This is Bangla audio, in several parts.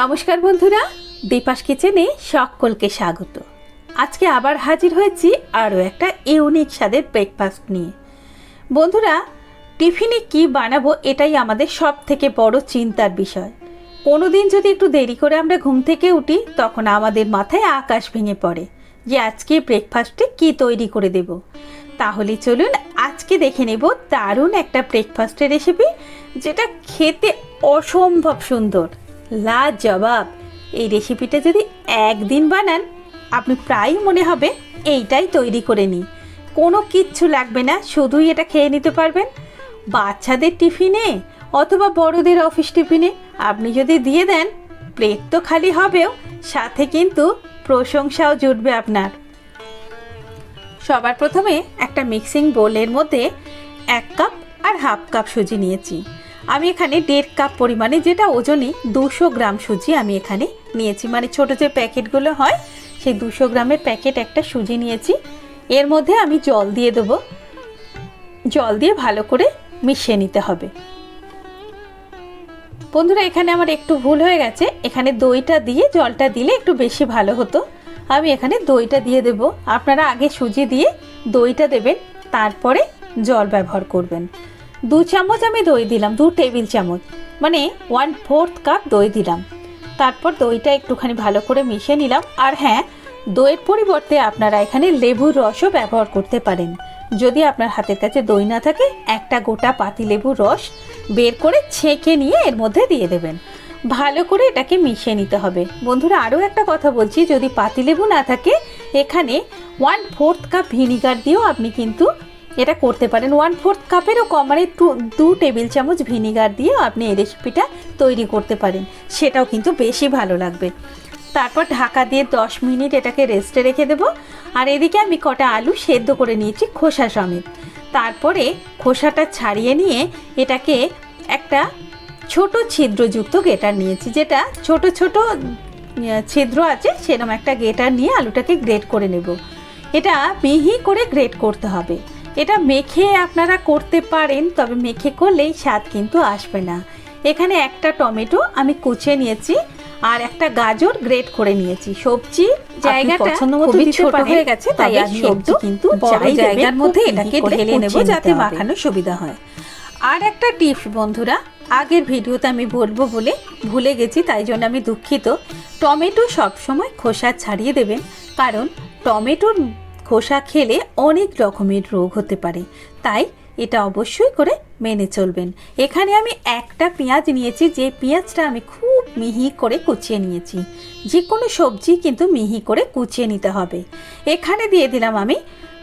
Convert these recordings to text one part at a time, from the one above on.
নমস্কার বন্ধুরা, দীপাস কিচেনে সকলকে স্বাগত। আজকে আবার হাজির হয়েছি আরও একটা ইউনিক স্বাদের ব্রেকফাস্ট নিয়ে। বন্ধুরা, টিফিনে কি বানাবো এটাই আমাদের সব থেকে বড় চিন্তার বিষয়। কোনো দিন যদি একটু দেরি করে আমরা ঘুম থেকে উঠি, তখন আমাদের মাথায় আকাশ ভেঙে পড়ে যে আজকে ব্রেকফাস্টে কি তৈরি করে দেব। তাহলে চলুন আজকে দেখে নেব দারুণ একটা ব্রেকফাস্টের রেসিপি যেটা খেতে অসম্ভব সুন্দর। লাজবাব। এই রেসিপিটা যদি একদিন বানান, আপনি প্রায়ই মনে হবে এইটাই তৈরি করে নিই। কোনো কিচ্ছু লাগবে না, শুধুই এটা খেয়ে নিতে পারবেন। বাচ্চাদের টিফিনে অথবা বড়দের অফিস টিফিনে আপনি যদি দিয়ে দেন প্লেট তো খালি হবেও, সাথে কিন্তু প্রশংসাও জুটবে আপনার। সবার প্রথমে একটা মিক্সিং বোলের মধ্যে এক কাপ আর হাফ কাপ সুজি নিয়েছি। আমি এখানে দেড় কাপ পরিমাণে যেটা ওজনই দুশো গ্রাম সুজি আমি এখানে নিয়েছি। মানে ছোট যে প্যাকেটগুলো হয়, সেই দুশো গ্রামের প্যাকেট একটা সুজি নিয়েছি। এর মধ্যে আমি জল দিয়ে দেবো। জল দিয়ে ভালো করে মিশিয়ে নিতে হবে। বন্ধুরা, এখানে আমার একটু ভুল হয়ে গেছে। এখানে দইটা দিয়ে, জলটা দিলে একটু বেশি ভালো হতো। আমি এখানে দইটা দিয়ে দেব। আপনারা আগে সুজি দিয়ে দইটা দেবেন, তারপরে জল ব্যবহার করবেন। দু চামচ আমি দই দিলাম, দু টেবিল চামচ। মানে ওয়ান ফোর্থ কাপ দই দিলাম। তারপর দইটা একটুখানি ভালো করে মিশিয়ে নিলাম। আর হ্যাঁ দইয়ের পরিবর্তে আপনারা এখানে লেবুর রসও ব্যবহার করতে পারেন। যদি আপনার হাতের কাছে দই না থাকে, একটা গোটা পাতি লেবুর রস বের করে ছেঁকে নিয়ে এর মধ্যে দিয়ে দেবেন। ভালো করে এটাকে মিশিয়ে নিতে হবে। বন্ধুরা, আরও একটা কথা বলছি, যদি পাতিলেবু না থাকে, এখানে ওয়ান ফোর্থ কাপ ভিনিগার দিয়েও আপনি কিন্তু এটা করতে পারেন। ওয়ান ফোর্থ কাপেরও কম মানে টু দু টেবিল চামচ ভিনিগার দিয়েও আপনি এই রেসিপিটা তৈরি করতে পারেন। সেটাও কিন্তু বেশি ভালো লাগবে। তারপর ঢাকা দিয়ে দশ মিনিট এটাকে রেস্টে রেখে দেবো। আর এদিকে আমি কটা আলু সেদ্ধ করে নিয়েছি খোসা সমেত। তারপরে খোসাটা ছাড়িয়ে নিয়ে এটাকে একটা ছোট ছিদ্রযুক্ত গেটার নিয়েছি, যেটা ছোট ছোট ছিদ্র আছে, সেরকম একটা গেটার নিয়ে আলুটাকে গ্রেট করে নেব। এটা মিহি করে গ্রেট করতে হবে। এটা মেখে আপনারা করতে পারেন তবে মেখে করলেই স্বাদ কিন্তু আসবে না। এখানে একটা টমেটো আমি কুচে নিয়েছি আর একটা গাজর গ্রেট করে নিয়েছি। সবজি জায়গাটা খুবই ছোট হয়ে গেছে তাই আমি সবজি কিন্তু বড় জায়গার মধ্যে এটাকে ঢেলে নেব যাতে নিতে হবে। মাখানো সুবিধা হয়। আর একটা টিপস বন্ধুরা আগের ভিডিওতে আমি বলব বলে ভুলে গেছি তাই জন্য আমি দুঃখিত। টমেটো সবসময় খোসা ছাড়িয়ে দেবেন কারণ টমেটোর খোসা খেলে অনেক রকমের রোগ হতে পারে। তাই এটা অবশ্যই করে মেনে চলবেন। এখানে আমি একটা পেঁয়াজ নিয়েছি, যে পেঁয়াজটা আমি খুব মিহি করে কুচিয়ে নিয়েছি। যে কোনো সবজি কিন্তু মিহি করে কুচিয়ে নিতে হবে। এখানে দিয়ে দিলাম আমি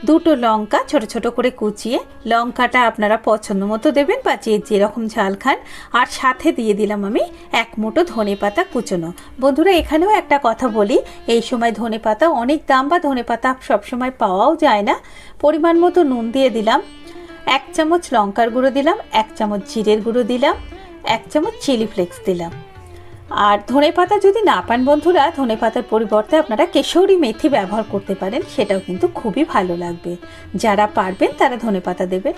দুটো লঙ্কা ছোট ছোট করে কুচিয়ে লঙ্কাটা আপনারা পছন্দ মতো দেবেন বা যে যেরকম ঝাল খান। আর সাথে দিয়ে দিলাম আমি এক মুঠো ধনে পাতা কুচোনো। বন্ধুরা, এখানেও একটা কথা বলি, এই সময় ধনে পাতা অনেক দাম বা ধনে পাতা সবসময় পাওয়াও যায় না। পরিমাণ মতো নুন দিয়ে দিলাম, এক চামচ লঙ্কার গুঁড়ো দিলাম, এক চামচ জিরের গুঁড়ো দিলাম, এক চামচ চিলি ফ্লেক্স দিলাম। আর ধনে পাতা যদি না পান বন্ধুরা ধনে পাতার পরিবর্তে আপনারা কেশরি মেথি ব্যবহার করতে পারেন, সেটাও কিন্তু খুবই ভালো লাগবে। যারা পারবেন তারা ধনে পাতা দেবেন।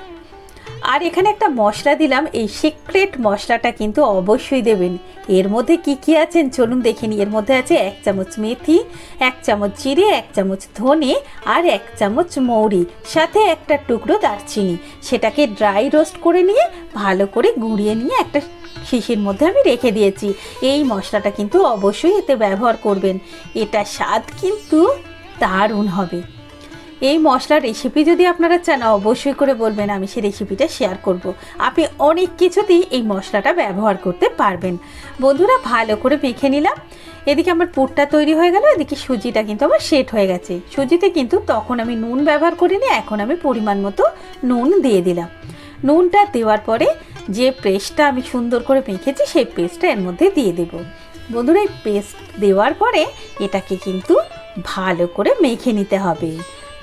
আর এখানে একটা মশলা দিলাম, এই সিক্রেট মশলাটা কিন্তু অবশ্যই দেবেন। এর মধ্যে কি কি আছেন চলুন দেখে নিই। এর মধ্যে আছে এক চামচ মেথি, এক চামচ জিরে, এক চামচ ধনে আর এক চামচ মৌরি, সাথে একটা টুকরো দারচিনি। সেটাকে ড্রাই রোস্ট করে নিয়ে ভালো করে গুঁড়িয়ে নিয়ে একটা শিশির মধ্যে আমি রেখে দিয়েছি। এই মশলাটা কিন্তু অবশ্যই এতে ব্যবহার করবেন। এটা স্বাদ কিন্তু দারুণ হবে। এই মশলার রেসিপি যদি আপনারা চান, অবশ্যই করে বলবেন, আমি সেই রেসিপিটা শেয়ার করব। আপনি অনেক কিছুতেই এই মশলাটা ব্যবহার করতে পারবেন। বন্ধুরা, ভালো করে মেখে নিলাম। এদিকে আমার পুরটা তৈরি হয়ে গেল, এদিকে সুজিটা কিন্তু আমার সেট হয়ে গেছে। সুজিতে কিন্তু তখন আমি নুন ব্যবহার করিনি, এখন আমি পরিমাণ মতো নুন দিয়ে দিলাম। নুনটা দেওয়ার পরে যে পেস্টটা আমি সুন্দর করে মেখেছি, সেই পেস্টটা এর মধ্যে দিয়ে দেব। বন্ধুরা, এই পেস্ট দেওয়ার পরে এটাকে কিন্তু ভালো করে মেখে নিতে হবে।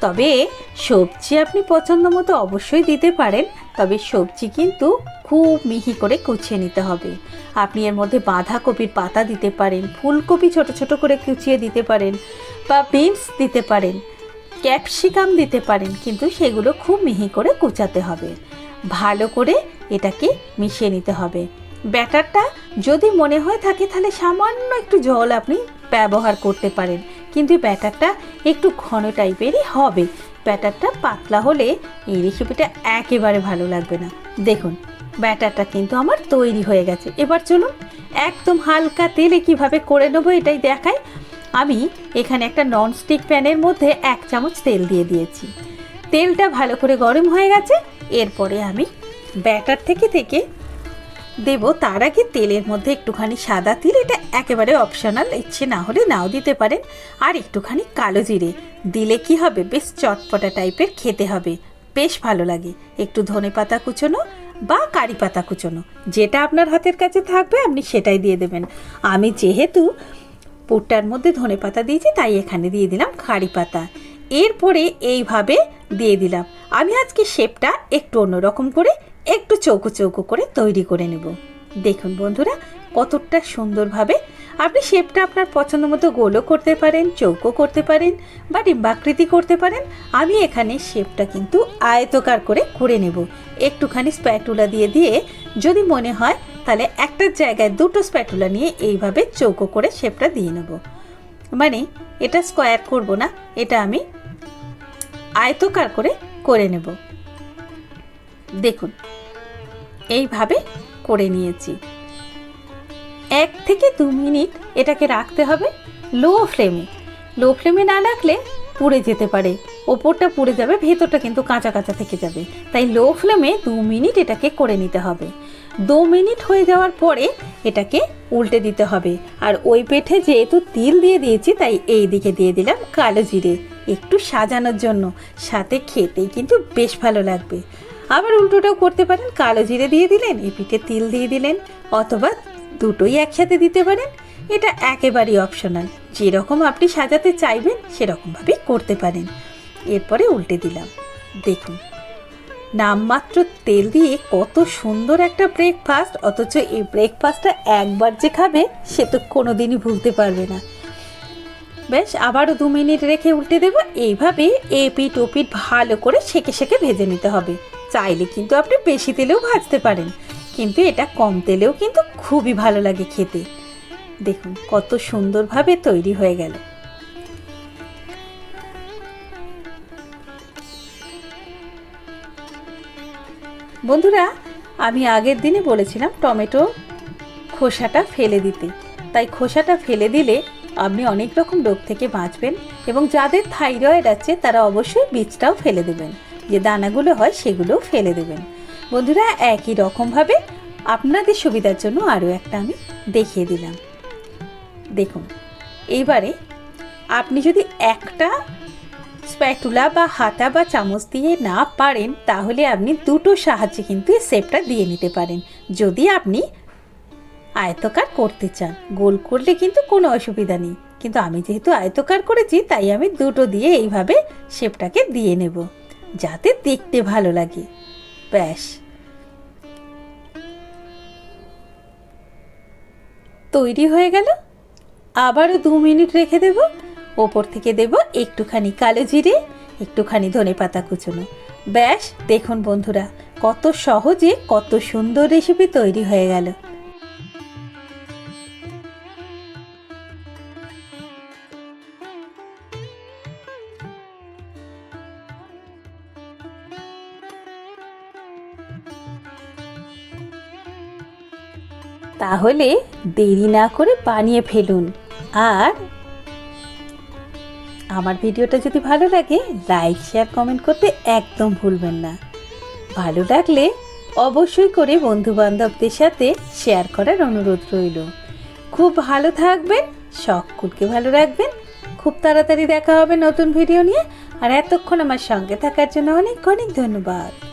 তবে সবজি আপনি পছন্দ মতো অবশ্যই দিতে পারেন, তবে সবজি কিন্তু খুব মিহি করে কুচিয়ে নিতে হবে। আপনি এর মধ্যে বাঁধাকপির পাতা দিতে পারেন, ফুলকপি ছোট ছোট করে কুচিয়ে দিতে পারেন বা বিনস দিতে পারেন, ক্যাপসিকাম দিতে পারেন, কিন্তু সেগুলো খুব মিহি করে কুচাতে হবে। ভালো করে এটাকে মিশিয়ে নিতে হবে। ব্যাটারটা যদি মনে হয় থাকে তাহলে সামান্য একটু জল আপনি ব্যবহার করতে পারেন। কিন্তু ব্যাটারটা একটু ঘন টাইপেরই হবে। ব্যাটারটা পাতলা হলে এই রেসিপিটা একেবারে ভালো লাগবে না। দেখুন, ব্যাটারটা কিন্তু আমার তৈরি হয়ে গেছে। এবার চলুন, একদম হালকা তেলে কীভাবে করে নেব এটাই দেখায় আমি এখানে একটা ননস্টিক প্যানের মধ্যে এক চামচ তেল দিয়ে দিয়েছি। তেলটা ভালো করে গরম হয়ে গেছে, এরপরে আমি ব্যাটার থেকে থেকে দেব তার আগে তেলের মধ্যে একটুখানি সাদা তিল, এটা একেবারে অপশনাল ইচ্ছে না হলে নাও দিতে পারেন। আর একটুখানি কালো জিরে, দিলে কি হবে? বেশ চটপটা টাইপের খেতে হবে, বেশ ভালো লাগে। একটু ধনে পাতা কুচোনো বা কারি পাতা কুচোনো, যেটা আপনার হাতের কাছে থাকবে, আপনি সেটাই দিয়ে দেবেন। আমি যেহেতু পুরটার মধ্যে ধনে পাতা দিয়েছি, তাই এখানে দিয়ে দিলাম কারি পাতা। এরপরে এইভাবে দিয়ে দিলাম। আমি আজকে শেপটা একটু অন্যরকম করে, একটু চৌকো চৌকো করে তৈরি করে নেব। দেখুন বন্ধুরা, কতটা সুন্দরভাবে আপনি শেপটা আপনার পছন্দ মতো গোলও করতে পারেন, চৌকো করতে পারেন বা ডিম্বাকৃতি করতে পারেন। আমি এখানে শেপটা কিন্তু আয়তকার করে করে নেব। একটুখানি স্প্যাটুলা দিয়ে দিয়ে যদি মনে হয়, তাহলে একটার জায়গায় দুটো স্প্যাটুলা নিয়ে এইভাবে চৌকো করে শেপটা দিয়ে নেব। মানে এটা স্কোয়ার করব না, এটা আমি আয়তকার করে করে নেব। দেখুন, এইভাবে করে নিয়েছি। এক থেকে দু মিনিট এটাকে রাখতে হবে লো ফ্লেমে। লো ফ্লেমে না রাখলে পুড়ে যেতে পারে। ওপরটা পুড়ে যাবে, ভেতরটা কিন্তু কাঁচা কাঁচা থেকে যাবে। তাই লো ফ্লেমে দু মিনিট এটাকে করে নিতে হবে। দু মিনিট হয়ে যাওয়ার পরে এটাকে উল্টে দিতে হবে। আর ওই পেঠে যেহেতু তিল দিয়ে দিয়েছি, তাই এই দিকে দিয়ে দিলাম কালো জিরে। একটু সাজানোর জন্য, সাথে খেতেই কিন্তু বেশ ভালো লাগবে। আবার উল্টোটাও করতে পারেন, কালো জিরে দিয়ে দিলেন এই পিঠে তিল দিয়ে দিলেন, অথবা দুটোই একসাথে দিতে পারেন। এটা একেবারেই অপশনাল। যেরকম আপনি সাজাতে চাইবেন, সেরকমভাবেই করতে পারেন। এরপরে উল্টে দিলাম। দেখুন নামমাত্র তেল দিয়ে কত সুন্দর একটা ব্রেকফাস্ট অথচ এই ব্রেকফাস্টটা একবার যে খাবে, সে তো কোনো দিনই ভুলতে পারবে না। বেশ, আবারও দু মিনিট রেখে উল্টে দেবো। এইভাবে এপিট ওপিট ভালো করে সেকে সেকে ভেজে নিতে হবে। চাইলে কিন্তু আপনি বেশি তেলেও ভাজতে পারেন, কিন্তু এটা কম তেলেও কিন্তু খুবই ভালো লাগে খেতে। দেখুন, কত সুন্দরভাবে তৈরি হয়ে গেল। বন্ধুরা, আমি আগের দিনে বলেছিলাম টমেটো খোসাটা ফেলে দিতে। তাই খোসাটা ফেলে দিলে আপনি অনেক রকম রোগ থেকে বাঁচবেন এবং যাদের থাইরয়েড আছে তারা অবশ্যই বীজটাও ফেলে দেবেন। যে দানাগুলো হয় সেগুলোও ফেলে দেবেন। বন্ধুরা, একই রকমভাবে আপনাদের সুবিধার জন্য আরও একটা আমি দেখিয়ে দিলাম। দেখুন, এইবারে আপনি যদি একটা স্প্যাটুলা বা হাতা বা চামচ দিয়ে না পারেন, তাহলে আপনি দুটো সাহায্যে কিন্তু এই শেপটা দিয়ে নিতে পারেন। যদি আপনি আয়তকার করতে চান, গোল করলে কিন্তু কোনো অসুবিধা নেই। কিন্তু আমি যেহেতু আয়তকার করেছি, তাই আমি দুটো দিয়ে এইভাবে শেপটাকে দিয়ে নেব, যাতে দেখতে ভালো লাগে। ব্যাস। তৈরি হয়ে গেল। আবারও দু মিনিট রেখে দেব। ওপর থেকে দেব একটুখানি কালো জিরে, একটুখানি ধনে পাতা কুচোনো। ব্যাস, দেখুন বন্ধুরা, কত সহজে, কত সুন্দর রেসিপি তৈরি হয়ে গেল। তাহলে দেরি না করে বানিয়ে ফেলুন। আর আমার ভিডিওটা যদি ভালো লাগে লাইক শেয়ার কমেন্ট করতে একদম ভুলবেন না। ভালো লাগলে অবশ্যই করে বন্ধুবান্ধবদের সাথে শেয়ার করার অনুরোধ রইল। খুব ভালো থাকবেন, সকলকে ভালো রাখবেন। খুব তাড়াতাড়ি দেখা হবে নতুন ভিডিও নিয়ে। আর এতক্ষণ আমার সঙ্গে থাকার জন্য অনেক অনেক ধন্যবাদ।